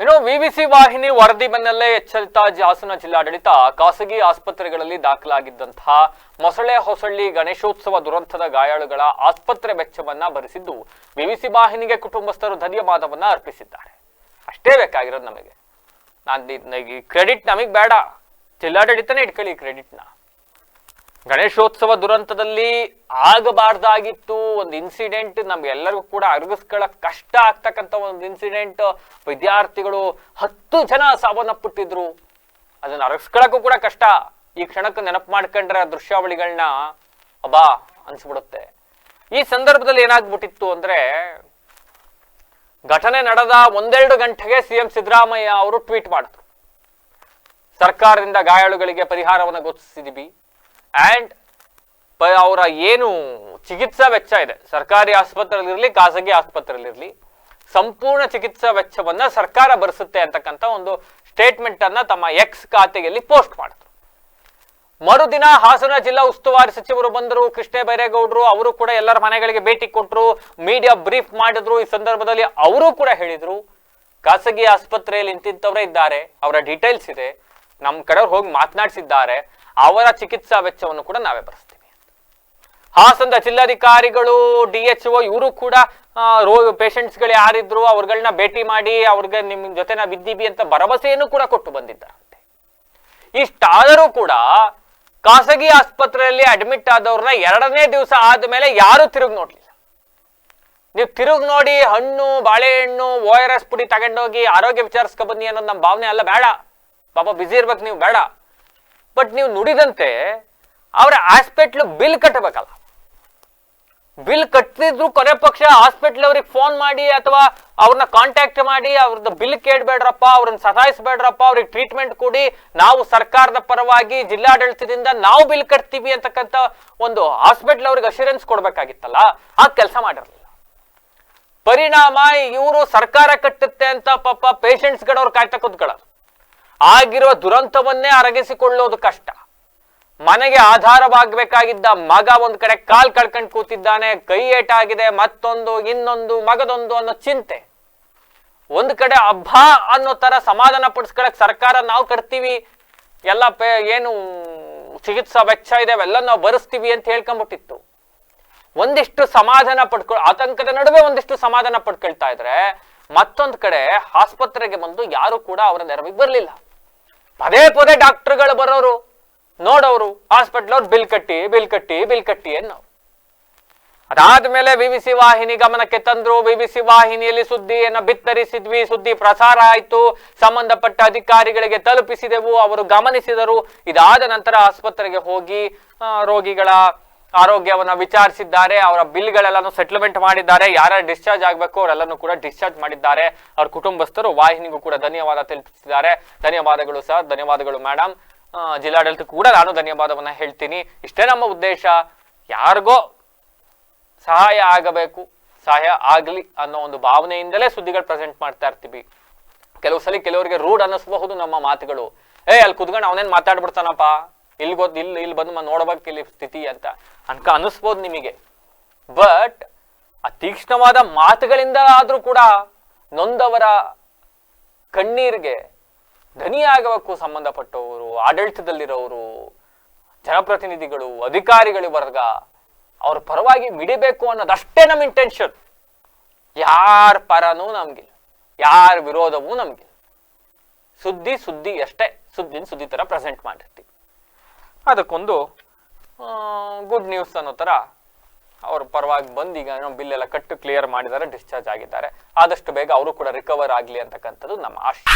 ಇನ್ನು ವಿವಿಸಿ ವಾಹಿನಿ ವರದಿ ಬೆನ್ನಲ್ಲೇ ಎಚ್ಚರಿತ ಹಾಸನ ಜಿಲ್ಲಾಡಳಿತ ಖಾಸಗಿ ಆಸ್ಪತ್ರೆಗಳಲ್ಲಿ ದಾಖಲಾಗಿದ್ದಂತಹ ಮೊಸಳೆ ಹೊಸಳ್ಳಿ ಗಣೇಶೋತ್ಸವ ದುರಂತದ ಗಾಯಾಳುಗಳ ಆಸ್ಪತ್ರೆ ವೆಚ್ಚವನ್ನ ಭರಿಸಿದ್ದು ವಿವಿಸಿ ವಾಹಿನಿಗೆ ಕುಟುಂಬಸ್ಥರು ಧನ್ಯವಾದವನ್ನ ಅರ್ಪಿಸಿದ್ದಾರೆ. ಅಷ್ಟೇ ಬೇಕಾಗಿರೋದು ನಮಗೆ. ನಾನು ಕ್ರೆಡಿಟ್ ನಮಗೆ ಬೇಡ. ಜಿಲ್ಲಾಡಳಿತನೇ ಇಟ್ಕೊಳ್ಳಿ ಕ್ರೆಡಿಟ್ನ ಗಣೇಶೋತ್ಸವ ದುರಂತದಲ್ಲಿ ಆಗಬಾರ್ದಾಗಿತ್ತು. ಒಂದು ಇನ್ಸಿಡೆಂಟ್ ನಮ್ಗೆಲ್ಲರಿಗೂ ಕೂಡ ಅರಗಿಸ್ಕೊಳ್ಳಕ್ ಕಷ್ಟ ಆಗ್ತಕ್ಕಂಥ ಒಂದು ಇನ್ಸಿಡೆಂಟ್ ವಿದ್ಯಾರ್ಥಿಗಳು ಹತ್ತು ಜನ ಸಾವನ್ನಪ್ಪಿಟ್ಟಿದ್ರು. ಅದನ್ನ ಅರಗಿಸ್ಕೊಳ್ಳಕ್ಕೂ ಕೂಡ ಕಷ್ಟ. ಈ ಕ್ಷಣಕ್ಕೆ ನೆನಪು ಮಾಡ್ಕೊಂಡ್ರೆ ದೃಶ್ಯಾವಳಿಗಳನ್ನ ಅಬಾ ಅನ್ಸ್ಬಿಡುತ್ತೆ. ಈ ಸಂದರ್ಭದಲ್ಲಿ ಏನಾಗ್ಬಿಟ್ಟಿತ್ತು ಅಂದ್ರೆ ಘಟನೆ ನಡೆದ ಒಂದೆರಡು ಗಂಟೆಗೆ ಸಿಎಂ ಸಿದ್ದರಾಮಯ್ಯ ಅವರು ಟ್ವೀಟ್ ಮಾಡಿದ್ರು. ಸರ್ಕಾರದಿಂದ ಗಾಯಾಳುಗಳಿಗೆ ಪರಿಹಾರವನ್ನು ಘೋಷಿಸಿದೀವಿ. ಆ್ಯಂಡ್ ಅವರ ಏನು ಚಿಕಿತ್ಸಾ ವೆಚ್ಚ ಇದೆ. ಸರ್ಕಾರಿ ಆಸ್ಪತ್ರೆಯಲ್ಲಿರಲಿ, ಖಾಸಗಿ ಆಸ್ಪತ್ರೆಯಲ್ಲಿರಲಿ, ಸಂಪೂರ್ಣ ಚಿಕಿತ್ಸಾ ವೆಚ್ಚವನ್ನ ಸರ್ಕಾರ ಭರಿಸುತ್ತೆ ಅಂತಕ್ಕಂಥ ಒಂದು ಸ್ಟೇಟ್ಮೆಂಟ್ ಅನ್ನ ತಮ್ಮ ಎಕ್ಸ್ ಖಾತೆಯಲ್ಲಿ ಪೋಸ್ಟ್ ಮಾಡಿದರು. ಮರುದಿನ ಹಾಸನ ಜಿಲ್ಲಾ ಉಸ್ತುವಾರಿ ಸಚಿವರು ಬಂದರು, ಕೃಷ್ಣ ಬೈರೇಗೌಡರು, ಅವರು ಕೂಡ ಎಲ್ಲರ ಮನೆಗಳಿಗೆ ಭೇಟಿ ಕೊಟ್ಟರು ಮೀಡಿಯಾ ಬ್ರೀಫ್ ಮಾಡಿದ್ರು. ಈ ಸಂದರ್ಭದಲ್ಲಿ ಅವರು ಕೂಡ ಹೇಳಿದರು, ಖಾಸಗಿ ಆಸ್ಪತ್ರೆಯಲ್ಲಿ ಇಂತಿಂತವರೇ ಇದ್ದಾರೆ, ಅವರ ಡೀಟೇಲ್ಸ್ ಇದೆ ನಮ್ಮ ಕಡೆಯವ್ರು ಹೋಗಿ ಮಾತನಾಡಿಸಿದ್ದಾರೆ ಅವರ ಚಿಕಿತ್ಸಾ ವೆಚ್ಚವನ್ನು ಕೂಡ ನಾವೇ ಭರಿಸ್ತೀವಿ ಹಾಸನದ ಜಿಲ್ಲಾಧಿಕಾರಿಗಳು, ಡಿ ಎಚ್ ಒ ಇವರು ಕೂಡ ರೋ, ಪೇಷಂಟ್ಸ್ಗಳು ಯಾರಿದ್ರು ಅವ್ರಗಳನ್ನ ಭೇಟಿ ಮಾಡಿ ಅವ್ರಿಗೆ ನಿಮ್ ಜೊತೆ ನಾವು ಇದ್ದೀವಿ ಅಂತ ಭರವಸೆಯನ್ನು ಕೂಡ ಕೊಟ್ಟು ಬಂದಿದ್ದಾರಂತೆ. ಇಷ್ಟಾದರೂ ಕೂಡ ಖಾಸಗಿ ಆಸ್ಪತ್ರೆಯಲ್ಲಿ ಅಡ್ಮಿಟ್ ಆದವ್ರನ್ನ ಎರಡನೇ ದಿವಸ ಆದಮೇಲೆ ಯಾರು ತಿರುಗಿ ನೋಡ್ಲಿಲ್ಲ. ನೀವು ತಿರುಗಿ ನೋಡಿ ಹಣ್ಣು, ಬಾಳೆಹಣ್ಣು, ಓ ಆರ್ ಎಸ್ ಪುಡಿ ತಗೊಂಡೋಗಿ ಆರೋಗ್ಯ ವಿಚಾರಿಸ್ಕೊ ಬನ್ನಿ ಅನ್ನೋದು ನಮ್ಮ ಭಾವನೆ ಅಲ್ಲ, ಬೇಡ. ಪಾಪ ಬಿಸಿ ಇರ್ಬೇಕು ನೀವು, ಬೇಡ. ಬಟ್ ನೀವು ನುಡಿದಂತೆ ಅವರ ಹಾಸ್ಪಿಟ್ಲ್ ಬಿಲ್ ಕಟ್ಟಬೇಕಲ್ಲ. ಬಿಲ್ ಕಟ್ಟಿದ್ರು ಕೊನೆ ಪಕ್ಷ ಹಾಸ್ಪಿಟ್ಲ್ ಅವ್ರಿಗೆ ಫೋನ್ ಮಾಡಿ ಅಥವಾ ಅವ್ರನ್ನ ಕಾಂಟ್ಯಾಕ್ಟ್ ಮಾಡಿ, ಅವ್ರದ್ದು ಬಿಲ್ ಕೇಳಬೇಡ್ರಪ್ಪ, ಅವ್ರನ್ನ ಸತಾಯಿಸ್ಬೇಡ್ರಪ್ಪ, ಅವ್ರಿಗೆ ಟ್ರೀಟ್ಮೆಂಟ್ ಕೊಡಿ. ನಾವು ಸರ್ಕಾರದ ಪರವಾಗಿ ಜಿಲ್ಲಾಡಳಿತದಿಂದ ನಾವು ಬಿಲ್ ಕಟ್ತೀವಿ ಅಂತಕ್ಕಂಥ ಒಂದು ಹಾಸ್ಪಿಟ್ಲ್ ಅವ್ರಿಗೆ ಅಶ್ಯೂರೆನ್ಸ್ ಕೊಡಬೇಕಾಗಿತ್ತಲ್ಲ, ಆ ಕೆಲಸ ಮಾಡಿರಲಿಲ್ಲ. ಪರಿಣಾಮ ಇವರು ಸರ್ಕಾರ ಕಟ್ಟುತ್ತೆ ಅಂತ ಪಾಪ ಪೇಷಂಟ್ಸ್ಗಳವ್ರು ಕಾಯ್ತಾ ಕೂತ್ಕೊಳ್ಳೋದು. ಆಗಿರುವ ದುರಂತವನ್ನೇ ಅರಗಿಸಿಕೊಳ್ಳೋದು ಕಷ್ಟ. ಮನೆಗೆ ಆಧಾರವಾಗಬೇಕಾಗಿದ್ದ ಮಗ ಒಂದ್ ಕಡೆ ಕಾಲ್ ಕಳ್ಕೊಂಡು ಕೂತಿದ್ದಾನೆ, ಕೈ ಏಟಾಗಿದೆ, ಮತ್ತೊಂದು, ಇನ್ನೊಂದು, ಮಗದೊಂದು ಅನ್ನೋ ಚಿಂತೆ. ಒಂದ್ ಕಡೆ ಹಬ್ಬ ಅನ್ನೋ ತರ ಸಮಾಧಾನ ಪಡಿಸ್ಕೊಳಕ್ ಸರ್ಕಾರ ನಾವು ಕಟ್ತೀವಿ, ಎಲ್ಲ ಪೇ, ಏನು ಚಿಕಿತ್ಸಾ ವೆಚ್ಚ ಇದೆ, ಅವೆಲ್ಲ ನಾವು ಭರಿಸ್ತೀವಿ ಅಂತ ಹೇಳ್ಕೊಂಬಿಟ್ಟಿತ್ತು. ಒಂದಿಷ್ಟು ಸಮಾಧಾನ ಪಡ್ಕೊ, ಆತಂಕದ ನಡುವೆ ಒಂದಿಷ್ಟು ಸಮಾಧಾನ ಪಡ್ಕೊಳ್ತಾ ಇದ್ರೆ ಮತ್ತೊಂದ್ ಕಡೆ ಆಸ್ಪತ್ರೆಗೆ ಬಂದು ಯಾರು ಕೂಡ ಅವರ ನೆರವಿಗೆ ಬರಲಿಲ್ಲ. ಪದೇ ಪದೇ ಡಾಕ್ಟರ್ಗಳು ಬರೋರು, ನೋಡೋರು ಹಾಸ್ಪಿಟಲ್ ಅವ್ರು ಬಿಲ್ ಕಟ್ಟಿ ಬಿಲ್ ಕಟ್ಟಿ ಬಿಲ್ ಕಟ್ಟಿ ಅನ್ನೋ ಅದಾದ್ಮೇಲೆ ಸಿ ವಾಹಿನಿ ಗಮನಕ್ಕೆ ತಂದ್ರು ಸಿ ವಾಹಿನಿಯಲ್ಲಿ ಸುದ್ದಿಯನ್ನು ಬಿತ್ತರಿಸಿದ್ವಿ, ಸುದ್ದಿ ಪ್ರಸಾರ ಆಯಿತು, ಸಂಬಂಧಪಟ್ಟ ಅಧಿಕಾರಿಗಳಿಗೆ ತಲುಪಿಸಿದೆವು, ಅವರು ಗಮನಿಸಿದರು. ಇದಾದ ನಂತರ ಆಸ್ಪತ್ರೆಗೆ ಹೋಗಿ ರೋಗಿಗಳ ಆರೋಗ್ಯವನ್ನ ವಿಚಾರಿಸಿದ್ದಾರೆ, ಅವರ ಬಿಲ್ಗಳೆಲ್ಲನೂ ಸೆಟ್ಲ್ಮೆಂಟ್ ಮಾಡಿದ್ದಾರೆ, ಯಾರ್ಯಾರು ಡಿಸ್ಚಾರ್ಜ್ ಆಗಬೇಕು ಅವರೆಲ್ಲನೂ ಕೂಡ ಡಿಸ್ಚಾರ್ಜ್ ಮಾಡಿದ್ದಾರೆ. ಅವ್ರ ಕುಟುಂಬಸ್ಥರು ವಾಹಿನಿಗೂ ಕೂಡ ಧನ್ಯವಾದ ತಿಳಿಸಿದ್ದಾರೆ ಧನ್ಯವಾದಗಳು ಸರ್, ಧನ್ಯವಾದಗಳು ಮೇಡಮ್ ಜಿಲ್ಲಾಡಳಿತ ಕೂಡ ನಾನು ಧನ್ಯವಾದವನ್ನ ಹೇಳ್ತೀನಿ. ಇಷ್ಟೇ ನಮ್ಮ ಉದ್ದೇಶ, ಯಾರಿಗೋ ಸಹಾಯ ಆಗಬೇಕು, ಸಹಾಯ ಆಗಲಿ ಅನ್ನೋ ಒಂದು ಭಾವನೆಯಿಂದಲೇ ಸುದ್ದಿಗಳು ಪ್ರೆಸೆಂಟ್ ಮಾಡ್ತಾ ಇರ್ತೀವಿ. ಕೆಲವು ಸಲ ಕೆಲವರಿಗೆ ರೂಢ್ ಅನ್ನಿಸಬಹುದು ನಮ್ಮ ಮಾತುಗಳು. ಏ ಅಲ್ಲಿ ಕುತ್ಕೊಂಡು ಅವನೇನ್ ಮಾತಾಡ್ಬಿಡ್ತಾನಪ್ಪ? ಇಲ್ಲಿ ಗೊತ್ತು ಇಲ್ಲಿ ಇಲ್ಲಿ ಬಂದು ನೋಡ್ಬೇಕು ಇಲ್ಲಿ ಸ್ಥಿತಿ ಅಂತ. ಅನ್ಕ ಅನ್ನಿಸ್ಬೋದು ನಿಮಗೆ. ಬಟ್ ಆ ತೀಕ್ಷ್ಣವಾದ ಮಾತುಗಳಿಂದ ಆದ್ರೂ ಕೂಡ ನೊಂದವರ ಕಣ್ಣೀರಿಗೆ ಧನಿಯಾಗಬೇಕು ಸಂಬಂಧಪಟ್ಟವರು, ಆಡಳಿತದಲ್ಲಿರೋರು, ಜನಪ್ರತಿನಿಧಿಗಳು, ಅಧಿಕಾರಿಗಳು ವರ್ಗ ಅವ್ರ ಪರವಾಗಿ ಮಿಡಿಬೇಕು ಅನ್ನೋದಷ್ಟೇ ನಮ್ಮ ಇಂಟೆನ್ಷನ್ ಯಾರ ಪರನೂ ನಮಗಿಲ್ಲ. ಯಾರ ವಿರೋಧವೂ ನಮ್ಗಿಲ್ಲ. ಸುದ್ದಿ ಸುದ್ದಿ ಅಷ್ಟೇ ಸುದ್ದಿನ ಸುದ್ದಿ ತರ ಪ್ರೆಸೆಂಟ್ ಮಾಡಿರ್ತೀವಿ. ಅದಕ್ಕೊಂದು ಗುಡ್ ನ್ಯೂಸ್ ಅನ್ನೋ ಥರ ಅವರು ಪರವಾಗಿ ಬಂದು ಈಗ ಬಿಲ್ ಎಲ್ಲ ಕಟ್ಟು ಕ್ಲಿಯರ್ ಮಾಡಿದ್ದಾರೆ ಡಿಸ್ಚಾರ್ಜ್ ಆಗಿದ್ದಾರೆ. ಆದಷ್ಟು ಬೇಗ ಅವರು ಕೂಡ ರಿಕವರ್ ಆಗಲಿ ಅಂತಕ್ಕಂಥದ್ದು ನಮ್ಮ ಆಶೆ.